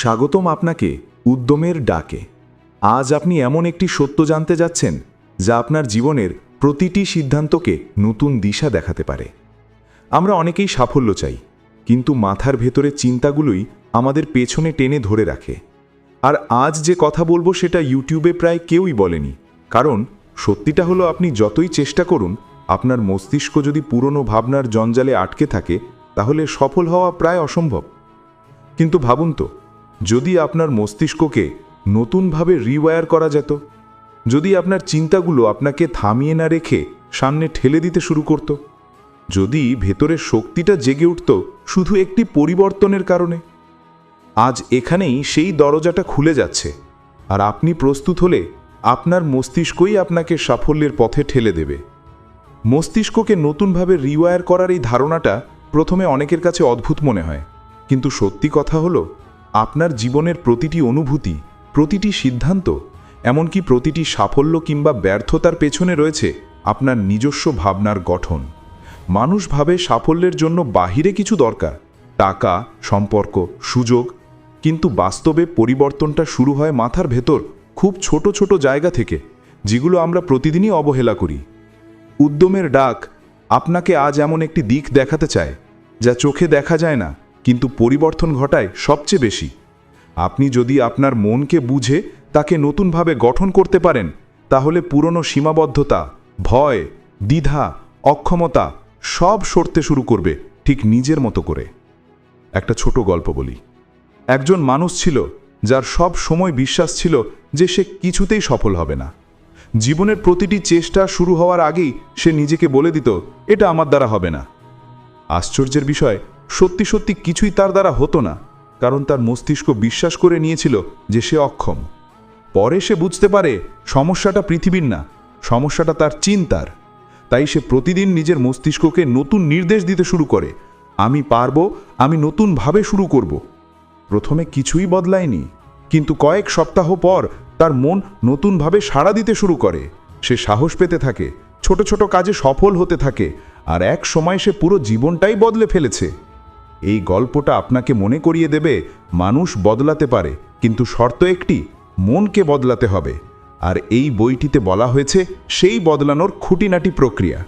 স্বাগতম আপনাকে উদ্যমের ডাকে। আজ আপনি এমন একটি সত্য জানতে যাচ্ছেন, যা আপনার জীবনের প্রতিটি সিদ্ধান্তকে নতুন দিশা দেখাতে পারে। আমরা অনেকেই সাফল্য চাই, কিন্তু মাথার ভেতরে চিন্তাগুলোই আমাদের পেছনে টেনে ধরে রাখে। আর আজ যে কথা বলব সেটা ইউটিউবে প্রায় কেউই বলেনি, কারণ সত্যিটা হলো আপনি যতই চেষ্টা করুন, আপনার মস্তিষ্ক যদি পুরনো ভাবনার জঞ্জালে আটকে থাকে, তাহলে সফল হওয়া প্রায় অসম্ভব। কিন্তু ভাবুন তো যদি আপনার মস্তিষ্ককে নতুনভাবে রিওয়ার করা যেত, যদি আপনার চিন্তাগুলো আপনাকে থামিয়ে না রেখে সামনে ঠেলে দিতে শুরু করত, যদি ভেতরের শক্তিটা জেগে উঠত শুধু একটি পরিবর্তনের কারণে, আজ এখানেই সেই দরজাটা খুলে যাচ্ছে আর আপনি প্রস্তুত হলে আপনার মস্তিষ্কই আপনাকে সাফল্যের পথে ঠেলে দেবে। মস্তিষ্ককে নতুনভাবে রিওয়ার করার এই ধারণাটা প্রথমে অনেকের কাছে অদ্ভুত মনে হয়, কিন্তু সত্যি কথা হলো আপনার জীবনের প্রতিটি অনুভূতি, প্রতিটি সিদ্ধান্ত, এমনকি প্রতিটি সাফল্য কিংবা ব্যর্থতার পেছনে রয়েছে আপনার নিজস্ব ভাবনার গঠন। মানুষ ভাবে সাফল্যের জন্য বাহিরে কিছু দরকার, টাকা, সম্পর্ক, সুযোগ, কিন্তু বাস্তবে পরিবর্তনটা শুরু হয় মাথার ভেতর খুব ছোট ছোট জায়গা থেকে, যেগুলো আমরা প্রতিদিনই অবহেলা করি। উদ্যমের ডাক আপনাকে আজ এমন একটি দিক দেখাতে চায়, যা চোখে দেখা যায় না। কিন্তু পরিবর্তন ঘটায় সবচেয়ে বেশি। আপনি যদি আপনার মনকে বুঝে তাকে নতুনভাবে গঠন করতে পারেন, তাহলে পুরনো সীমাবদ্ধতা, ভয়, দ্বিধা, অক্ষমতা সব সরতে শুরু করবে ঠিক নিজের মতো করে। একটা ছোট গল্প বলি। একজন মানুষ ছিল যার সব সময় বিশ্বাস ছিল যে সে কিছুতেই সফল হবে না। জীবনের প্রতিটি চেষ্টা শুরু হওয়ার আগেই সে নিজেকে বলে দিত, এটা আমার দ্বারা হবে না। আশ্চর্যের বিষয় সত্যি সত্যি কিছুই তার দ্বারা হতো না, কারণ তার মস্তিষ্ক বিশ্বাস করে নিয়েছিল যে সে অক্ষম। পরে সে বুঝতে পারে সমস্যাটা পৃথিবীর না, সমস্যাটা তার চিন্তার তাই সে প্রতিদিন নিজের মস্তিষ্ককে নতুন নির্দেশ দিতে শুরু করে, আমি পারব, আমি নতুনভাবে শুরু করব। প্রথমে কিছুই বদলায়নি, কিন্তু কয়েক সপ্তাহ পর তার মন নতুনভাবে সাড়া দিতে শুরু করে। সে সাহস পেতে থাকে, ছোট ছোট কাজে সফল হতে থাকে, আর এক সময় সে পুরো জীবনটাই বদলে ফেলেছে। এই গল্পটা আপনাকে মনে করিয়ে দেবে, মানুষ বদলাতে পারে, কিন্তু শর্ত একটি, মনকে বদলাতে হবে। আর এই বইটিতে বলা হয়েছে, সেই বদলানোর খুঁটিনাটি প্রক্রিয়া।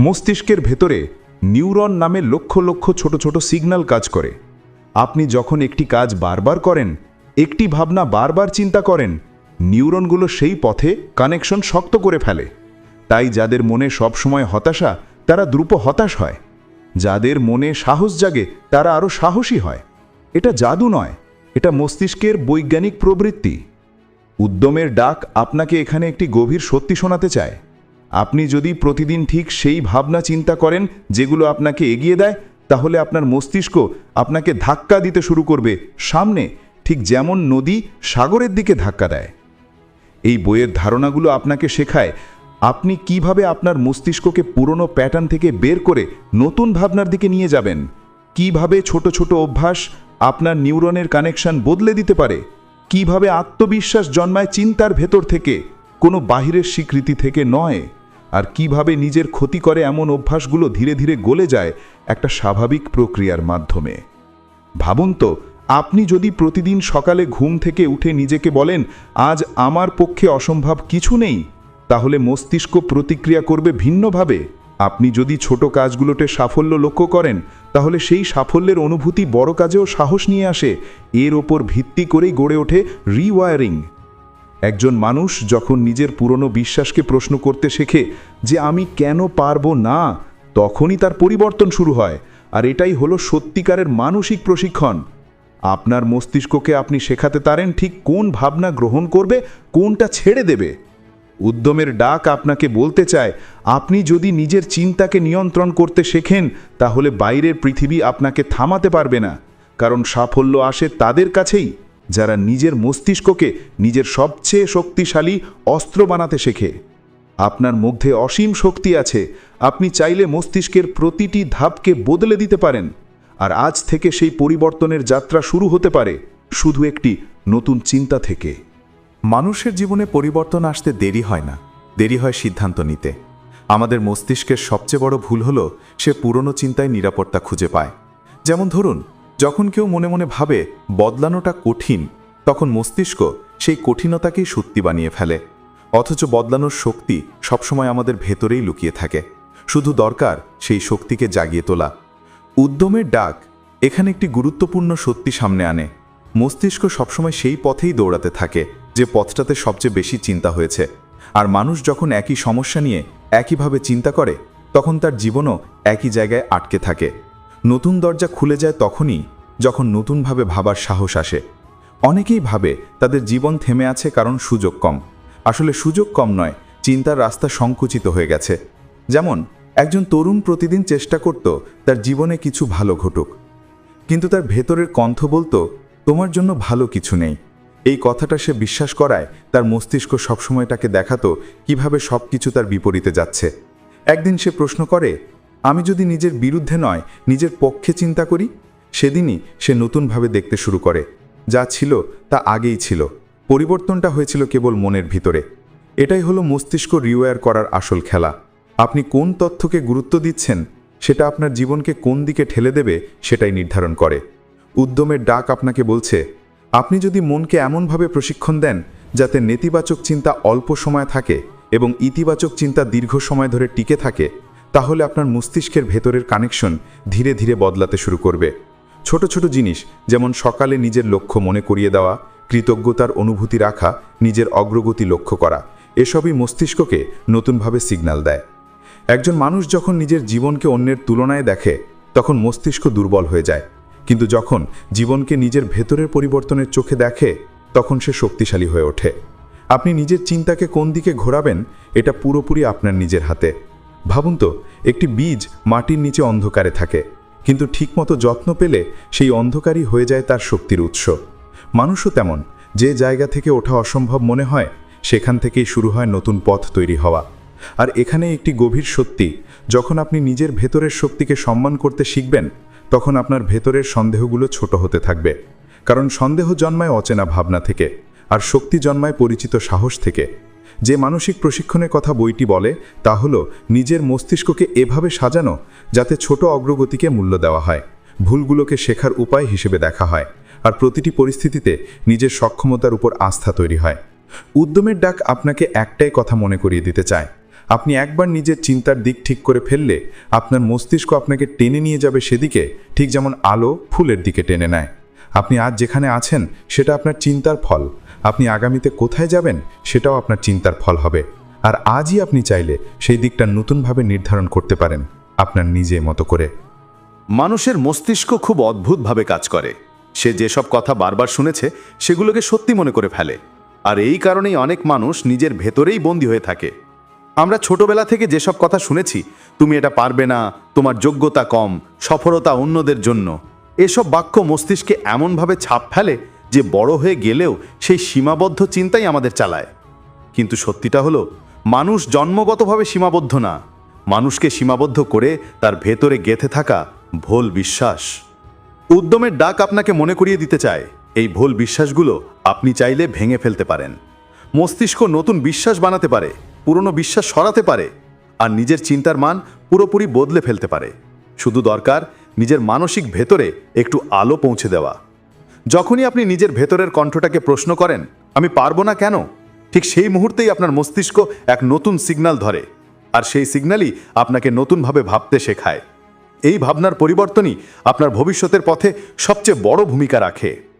মস্তিষ্কের ভেতরে নিউরন নামে লক্ষ লক্ষ ছোট ছোট সিগন্যাল কাজ করে। আপনি যখন একটি কাজ বারবার করেন, একটি ভাবনা বারবার চিন্তা করেন, নিউরনগুলো সেই পথে কানেকশন শক্ত করে ফেলে। তাই যাদের মনে সবসময় হতাশা, তারা দ্রুপ হতাশ হয়। যাদের মনে সাহস জাগে, তারা আরও সাহসী হয়। এটা জাদু নয়, এটা মস্তিষ্কের বৈজ্ঞানিক প্রবৃত্তি। উদ্যমের ডাক আপনাকে এখানে একটি গভীর সত্যি শোনাতে চায়। আপনি যদি প্রতিদিন ঠিক সেই ভাবনা চিন্তা করেন, যেগুলো আপনাকে এগিয়ে দেয়, তাহলে আপনার মস্তিষ্ক আপনাকে ধাক্কা দিতে শুরু করবে। সামনে ঠিক যেমন নদী সাগরের দিকে ধাক্কা দেয়। এই বইয়ের ধারণাগুলো আপনাকে শেখায় আপনি কীভাবে আপনার মস্তিষ্ককে পুরনো প্যাটার্ন থেকে বের করে নতুন ভাবনার দিকে নিয়ে যাবেন? কীভাবে ছোট ছোট অভ্যাস আপনার নিউরনের কানেকশন বদলে দিতে পারে? কীভাবে আত্মবিশ্বাস জন্মায় চিন্তার ভেতর থেকে, কোনো বাহিরের স্বীকৃতি থেকে নয়? আর কীভাবে নিজের ক্ষতি করে এমন অভ্যাসগুলো ধীরে ধীরে গলে যায় একটা স্বাভাবিক প্রক্রিয়ার মাধ্যমে? ভাবুন তো, আপনি যদি প্রতিদিন সকালে ঘুম থেকে উঠে নিজেকে বলেন, আজ আমার পক্ষে অসম্ভব কিছু নেই। তাহলে মস্তিষ্ক প্রতিক্রিয়া করবে ভিন্নভাবে। আপনি যদি ছোট কাজগুলোতে সাফল্য লক্ষ্য করেন, তাহলে সেই সাফল্যের অনুভূতি বড় কাজেও সাহস নিয়ে আসে। এর ওপর ভিত্তি করেই গড়ে ওঠে রিওয়ারিং একজন মানুষ যখন নিজের পুরনো বিশ্বাসকে প্রশ্ন করতে শেখে যে আমি কেন পারব না, তখনই তার পরিবর্তন শুরু হয়। আর এটাই হলো সত্যিকারের মানসিক প্রশিক্ষণ। আপনার মস্তিষ্ককে আপনি শেখাতে পারেন ঠিক কোন ভাবনা গ্রহণ করবে, কোনটা ছেড়ে দেবে। উদ্যমের ডাক আপনাকে বলতে চায়, আপনি যদি নিজের চিন্তাকে নিয়ন্ত্রণ করতে শেখেন, তাহলে বাইরের পৃথিবী আপনাকে থামাতে পারবে না। কারণ সাফল্য আসে তাদের কাছেই, যারা নিজের মস্তিষ্ককে নিজের সবচেয়ে শক্তিশালী অস্ত্র বানাতে শেখে। আপনার মধ্যে অসীম শক্তি আছে, আপনি চাইলে মস্তিষ্কের প্রতিটি ধাপকে বদলে দিতে পারেন। আর আজ থেকে সেই পরিবর্তনের যাত্রা শুরু হতে পারে, শুধু একটি নতুন চিন্তা থেকে। মানুষের জীবনে পরিবর্তন আসতে দেরি হয় না, দেরি হয় সিদ্ধান্ত নিতে। আমাদের মস্তিষ্কের সবচেয়ে বড় ভুল হলো সে পুরনো চিন্তায় নিরাপত্তা খুঁজে পায়। যেমন ধরুন, যখন কেউ মনে মনে ভাবে বদলানোটা কঠিন, তখন মস্তিষ্ক সেই কঠিনতাকেই সত্যি বানিয়ে ফেলে। অথচ বদলানোর শক্তি সবসময় আমাদের ভেতরেই লুকিয়ে থাকে। শুধু দরকার সেই শক্তিকে জাগিয়ে তোলা। উদ্যমের ডাক এখানে একটি গুরুত্বপূর্ণ সত্যি সামনে আনে। মস্তিষ্ক সবসময় সেই পথেই দৌড়াতে থাকে। যে পথটাতে সবচেয়ে বেশি চিন্তা হয়েছে। আর মানুষ যখন একই সমস্যা নিয়ে একইভাবে চিন্তা করে, তখন তার জীবনও একই জায়গায় আটকে থাকে। নতুন দরজা খুলে যায় তখনই, যখন নতুনভাবে ভাবার সাহস আসে। অনেকেই ভাবে তাদের জীবন থেমে আছে কারণ সুযোগ কম। আসলে সুযোগ কম নয়, চিন্তার রাস্তা সংকুচিত হয়ে গেছে। যেমন, একজন তরুণ প্রতিদিন চেষ্টা করত তার জীবনে কিছু ভালো ঘটুক। কিন্তু তার ভেতরের কণ্ঠ বলতো, তোমার জন্য ভালো কিছু নেই। এই কথাটা সে বিশ্বাস করায়, তার মস্তিষ্ক সবসময় তাকে দেখাতো কীভাবে সব কিছু তার বিপরীতে যাচ্ছে। একদিন সে প্রশ্ন করে, আমি যদি নিজের বিরুদ্ধে নয়, নিজের পক্ষে চিন্তা করি? সেদিনই সে নতুনভাবে দেখতে শুরু করে। যা ছিল, তা আগেই ছিল। পরিবর্তনটা হয়েছিল কেবল মনের ভিতরে। এটাই হলো মস্তিষ্ক রিওয়ার করার আসল খেলা। আপনি কোন তথ্যকে গুরুত্ব দিচ্ছেন, সেটা আপনার জীবনকে কোন দিকে ঠেলে দেবে, সেটাই নির্ধারণ করে। উদ্যমের ডাক আপনাকে বলছে আপনি যদি মনকে এমনভাবে প্রশিক্ষণ দেন যাতে নেতিবাচক চিন্তা অল্প সময় থাকে এবং ইতিবাচক চিন্তা দীর্ঘ সময় ধরে টিকে থাকে, তাহলে আপনার মস্তিষ্কের ভেতরের কানেকশন ধীরে ধীরে বদলাতে শুরু করবে। ছোট ছোট জিনিস, যেমন সকালে নিজের লক্ষ্য মনে করিয়ে দেওয়া, কৃতজ্ঞতার অনুভূতি রাখা, নিজের অগ্রগতি লক্ষ্য করা, এসবই মস্তিষ্ককে নতুনভাবে সিগন্যাল দেয়। একজন মানুষ যখন নিজের জীবনকে অন্যের তুলনায় দেখে, তখন মস্তিষ্ক দুর্বল হয়ে যায়। কিন্তু যখন জীবনকে নিজের ভেতরের পরিবর্তনের চোখে দেখে, তখন সে শক্তিশালী হয়ে ওঠে। আপনি নিজের চিন্তাকে কোন দিকে ঘোরাবেন, এটা পুরোপুরি আপনার নিজের হাতে। ভাবুন তো, একটি বীজ মাটির নিচে অন্ধকারে থাকে, কিন্তু ঠিকমতো যত্ন পেলে সেই অন্ধকারই হয়ে যায় তার শক্তির উৎস। মানুষও তেমন, যে জায়গা থেকে ওঠা অসম্ভব মনে হয়, সেখান থেকেই শুরু হয় নতুন পথ তৈরি হওয়া। আর এখানে একটি গভীর সত্যি, যখন আপনি নিজের ভেতরের শক্তিকে সম্মান করতে শিখবেন তখন আপনার ভেতরের সন্দেহগুলো ছোট হতে থাকবে। কারণ সন্দেহ জন্মায় অচেনা ভাবনা থেকে, আর শক্তি জন্মায় পরিচিত সাহস থেকে। যে মানসিক প্রশিক্ষণের কথা বইটি বলে, তা হলো নিজের মস্তিষ্ককে এভাবে সাজানো যাতে ছোট অগ্রগতিকে মূল্য দেওয়া হয়, ভুলগুলোকে শেখার উপায় হিসেবে দেখা হয়, আর প্রতিটি পরিস্থিতিতে নিজের সক্ষমতার উপর আস্থা তৈরি হয়। উদ্যমের ডাক আপনাকে একটাই কথা মনে করিয়ে দিতে চায় আপনি একবার নিজের চিন্তার দিক ঠিক করে ফেললে আপনার মস্তিষ্ক আপনাকে টেনে নিয়ে যাবে সেদিকে, ঠিক যেমন আলো ফুলের দিকে টেনে নেয়। আপনি আজ যেখানে আছেন, সেটা আপনার চিন্তার ফল। আপনি আগামীতে কোথায় যাবেন, সেটাও আপনার চিন্তার ফল হবে। আর আজই আপনি চাইলে সেই দিকটা নতুনভাবে নির্ধারণ করতে পারেন, আপনার নিজে মতো করে। মানুষের মস্তিষ্ক খুব অদ্ভুতভাবে কাজ করে। সে যেসব কথা বারবার শুনেছে, সেগুলোকে সত্যি মনে করে ফেলে। আর এই কারণেই অনেক মানুষ নিজের ভেতরেই বন্দী হয়ে থাকে। আমরা ছোটবেলা থেকে যেসব কথা শুনেছি, তুমি এটা পারবে না, তোমার যোগ্যতা কম, সফলতা অন্যদের জন্য। এসব বাক্য মস্তিষ্কে এমনভাবে ছাপ ফেলে যে বড় হয়ে গেলেও সেই সীমাবদ্ধ চিন্তাই আমাদের চালায়। কিন্তু সত্যিটা হলো, মানুষ জন্মগতভাবে সীমাবদ্ধ না। মানুষকে সীমাবদ্ধ করে তার ভেতরে গেথে থাকা ভোল বিশ্বাস। উদ্যমের ডাক আপনাকে মনে করিয়ে দিতে চায়, এই ভুল বিশ্বাসগুলো আপনি চাইলে ভেঙে ফেলতে পারেন। মস্তিষ্ক নতুন বিশ্বাস বানাতে পারে পুরনো বিশ্বাস সরাতে পারে আর নিজের চিন্তার মান পুরোপুরি বদলে ফেলতে পারে। শুধু দরকার নিজের মানসিক ভেতরে একটু আলো পৌঁছে দেওয়া। যখনই আপনি নিজের ভেতরের কণ্ঠটাকে প্রশ্ন করেন, আমি পারব না কেন? ঠিক সেই মুহূর্তেই আপনার মস্তিষ্ক এক নতুন সিগন্যাল ধরে আর সেই সিগন্যালই আপনাকে নতুনভাবে ভাবতে শেখায়। এই ভাবনার পরিবর্তনই আপনার ভবিষ্যতের পথে সবচেয়ে বড় ভূমিকা রাখে।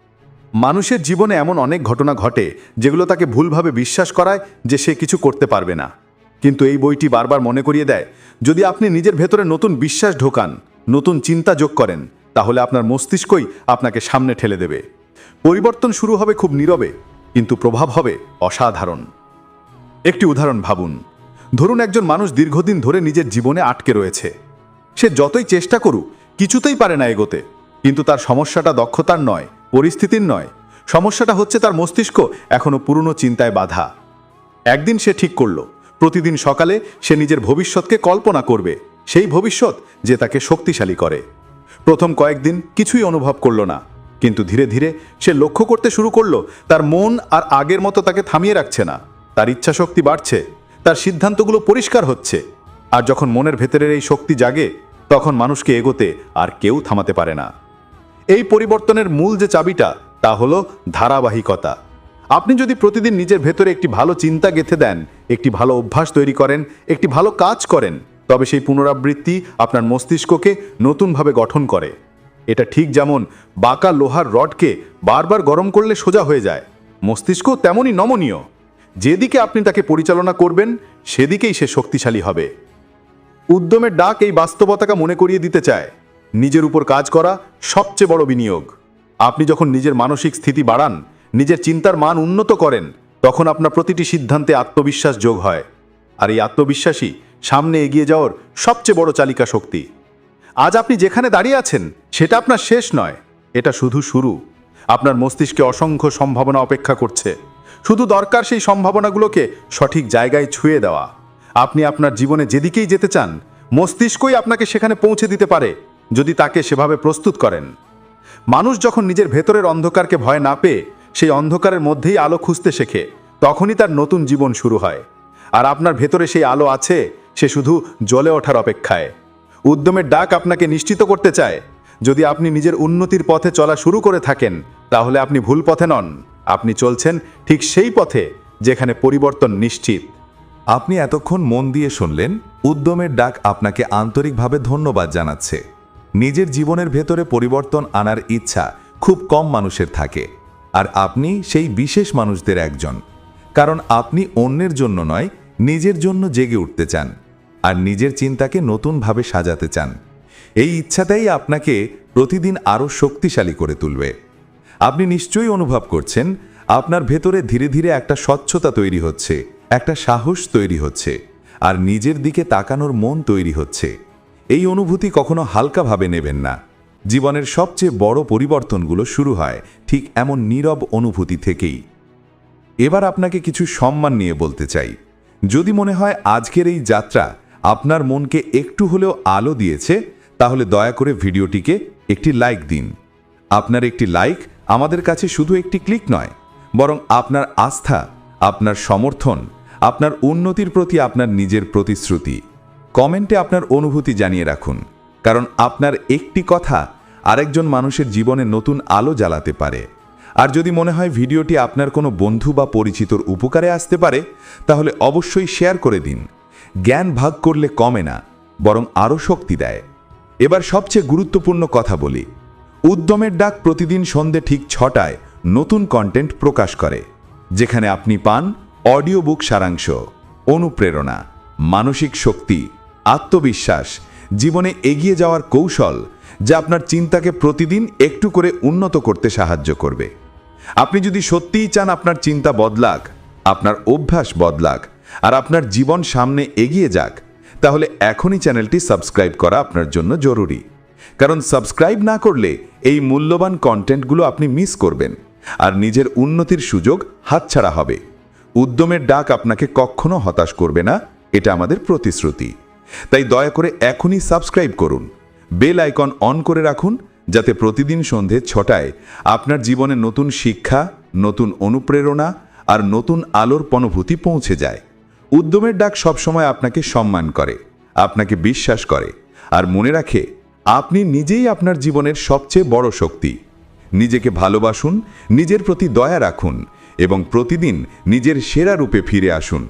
মানুষের জীবনে এমন অনেক ঘটনা ঘটে যেগুলো তাকে ভুলভাবে বিশ্বাস করায় যে সে কিছু করতে পারবে না। কিন্তু এই বইটি বারবার মনে করিয়ে দেয়, যদি আপনি নিজের ভেতরে নতুন বিশ্বাস ঢোকান, নতুন চিন্তা যোগ করেন, তাহলে আপনার মস্তিষ্কই আপনাকে সামনে ঠেলে দেবে। পরিবর্তন শুরু হবে খুব নীরবে, কিন্তু প্রভাব হবে অসাধারণ। একটি উদাহরণ ভাবুন। ধরুন একজন মানুষ দীর্ঘদিন ধরে নিজের জীবনে আটকে রয়েছে। সে যতই চেষ্টা করুক, কিছুতেই পারে না এগোতে, কিন্তু তার সমস্যাটা দক্ষতার নয়। পরিস্থিতির নয়। সমস্যাটা হচ্ছে তার মস্তিষ্ক এখনও পুরনো চিন্তায় বাধা। একদিন সে ঠিক করল। প্রতিদিন সকালে সে নিজের ভবিষ্যৎকে কল্পনা করবে। সেই ভবিষ্যৎ যে তাকে শক্তিশালী করে। প্রথম কয়েকদিন কিছুই অনুভব করল না। কিন্তু ধীরে ধীরে সে লক্ষ্য করতে শুরু করল, তার মন আর আগের মতো তাকে থামিয়ে রাখছে না। তার ইচ্ছাশক্তি বাড়ছে। তার সিদ্ধান্তগুলো পরিষ্কার হচ্ছে। আর যখন মনের ভেতরের এই শক্তি জাগে, তখন মানুষকে এগোতে আর কেউ থামাতে পারে না। এই পরিবর্তনের মূল যে চাবিটা, তা হলো ধারাবাহিকতা। আপনি যদি প্রতিদিন নিজের ভেতরে একটি ভালো চিন্তা গেঁথে দেন, একটি ভালো অভ্যাস তৈরি করেন, একটি ভালো কাজ করেন, তবে সেই পুনরাবৃত্তি আপনার মস্তিষ্ককে নতুনভাবে গঠন করে। এটা ঠিক যেমন বাঁকা লোহার রডকে বারবার গরম করলে সোজা হয়ে যায়, মস্তিষ্ক তেমনই নমনীয়। যেদিকে আপনি তাকে পরিচালনা করবেন, সেদিকেই সে শক্তিশালী হবে। উদ্যমের ডাক এই বাস্তবতাকে মনে করিয়ে দিতে চায়। নিজের উপর কাজ করা সবচেয়ে বড় বিনিয়োগ। আপনি যখন নিজের মানসিক স্থিতি বাড়ান, নিজের চিন্তার মান উন্নত করেন, তখন আপনার প্রতিটি সিদ্ধান্তে আত্মবিশ্বাস যোগ হয়। আর এই আত্মবিশ্বাসই সামনে এগিয়ে যাওয়ার সবচেয়ে বড় চালিকা শক্তি। আজ আপনি যেখানে দাঁড়িয়ে আছেন, সেটা আপনার শেষ নয়, এটা শুধু শুরু। আপনার মস্তিষ্কে অসংখ্য সম্ভাবনা অপেক্ষা করছে। শুধু দরকার সেই সম্ভাবনাগুলোকে সঠিক জায়গায় ছুঁয়ে দেওয়া। আপনি আপনার জীবনে যেদিকেই যেতে চান, মস্তিষ্কই আপনাকে সেখানে পৌঁছে দিতে পারে। যদি তাকে সেভাবে প্রস্তুত করেন। মানুষ যখন নিজের ভেতরের অন্ধকারকে ভয় না পেয়ে সেই অন্ধকারের মধ্যেই আলো খুঁজতে শেখে, তখনই তার নতুন জীবন শুরু হয়। আর আপনার ভেতরে সেই আলো আছে, সে শুধু জ্বলে ওঠার অপেক্ষায়। উদ্যমের ডাক আপনাকে নিশ্চিত করতে চায়, যদি আপনি নিজের উন্নতির পথে চলা শুরু করে থাকেন, তাহলে আপনি ভুল পথে নন। আপনি চলছেন ঠিক সেই পথে, যেখানে পরিবর্তন নিশ্চিত। আপনি এতক্ষণ মন দিয়ে শুনলেন, উদ্যমের ডাক আপনাকে আন্তরিকভাবে ধন্যবাদ জানাচ্ছে। নিজের জীবনের ভেতরে পরিবর্তন আনার ইচ্ছা খুব কম মানুষের থাকে। আর আপনি সেই বিশেষ মানুষদের একজন। কারণ আপনি অন্যের জন্য নয়, নিজের জন্য জেগে উঠতে চান। আর নিজের চিন্তাকে নতুনভাবে সাজাতে চান। এই ইচ্ছাটাই আপনাকে প্রতিদিন আরও শক্তিশালী করে তুলবে। আপনি নিশ্চয়ই অনুভব করছেন, আপনার ভেতরে ধীরে ধীরে একটা স্বচ্ছতা তৈরি হচ্ছে, একটা সাহস তৈরি হচ্ছে, আর নিজের দিকে তাকানোর মন তৈরি হচ্ছে। এই অনুভূতি কখনো হালকাভাবে নেবেন না। জীবনের সবচেয়ে বড় পরিবর্তনগুলো শুরু হয় ঠিক এমন নীরব অনুভূতি থেকেই। এবার আপনাকে কিছু সম্মান নিয়ে বলতে চাই। যদি মনে হয় আজকের এই যাত্রা আপনার মনকে একটু হলেও আলো দিয়েছে, তাহলে দয়া করে ভিডিওটিকে একটি লাইক দিন। আপনার একটি লাইক আমাদের কাছে শুধু একটি ক্লিক নয়, বরং আপনার আস্থা, আপনার সমর্থন, আপনার উন্নতির প্রতি আপনার নিজের প্রতিশ্রুতি। কমেন্টে আপনার অনুভূতি জানিয়ে রাখুন, কারণ আপনার একটি কথা আরেকজন মানুষের জীবনে নতুন আলো জ্বালাতে পারে। আর যদি মনে হয় ভিডিওটি আপনার কোনো বন্ধু বা পরিচিতর উপকারে আসতে পারে, তাহলে অবশ্যই শেয়ার করে দিন। জ্ঞান ভাগ করলে কমে না, বরং আরও শক্তি দেয়। এবার সবচেয়ে গুরুত্বপূর্ণ কথা বলি। উদ্যমের ডাক প্রতিদিন সন্ধে ঠিক ছটায় নতুন কন্টেন্ট প্রকাশ করে, যেখানে আপনি পান অডিও বুক সারাংশ, অনুপ্রেরণা, মানসিক শক্তি আত্মবিশ্বাস, জীবনে এগিয়ে যাওয়ার কৌশল যা আপনার চিন্তাকে প্রতিদিন একটু করে উন্নত করতে সাহায্য করবে। আপনি যদি সত্যিই চান আপনার চিন্তা বদলাক, আপনার অভ্যাস বদলাক, আর আপনার জীবন সামনে এগিয়ে যাক, তাহলে এখনই চ্যানেলটি সাবস্ক্রাইব করা আপনার জন্য জরুরি। কারণ সাবস্ক্রাইব না করলে এই মূল্যবান কন্টেন্টগুলো আপনি মিস করবেন, আর নিজের উন্নতির সুযোগ হাতছাড়া হবে। উদ্যমের ডাক আপনাকে কখনো হতাশ করবে না, এটা আমাদের প্রতিশ্রুতি। তাই দয়া করে এখনই সাবস্ক্রাইব করুন। বেল আইকন অন করে রাখুন, যাতে প্রতিদিন সন্ধে ছটায় আপনার জীবনে নতুন শিক্ষা, নতুন অনুপ্রেরণা আর নতুন আলোর অনুভূতি পৌঁছে যায়। উদ্যমের ডাক সবসময় আপনাকে সম্মান করে, আপনাকে বিশ্বাস করে আর মনে রাখে, আপনি নিজেই আপনার জীবনের সবচেয়ে বড় শক্তি। নিজেকে ভালোবাসুন, নিজের প্রতি দয়া রাখুন এবং প্রতিদিন নিজের সেরা রূপে ফিরে আসুন।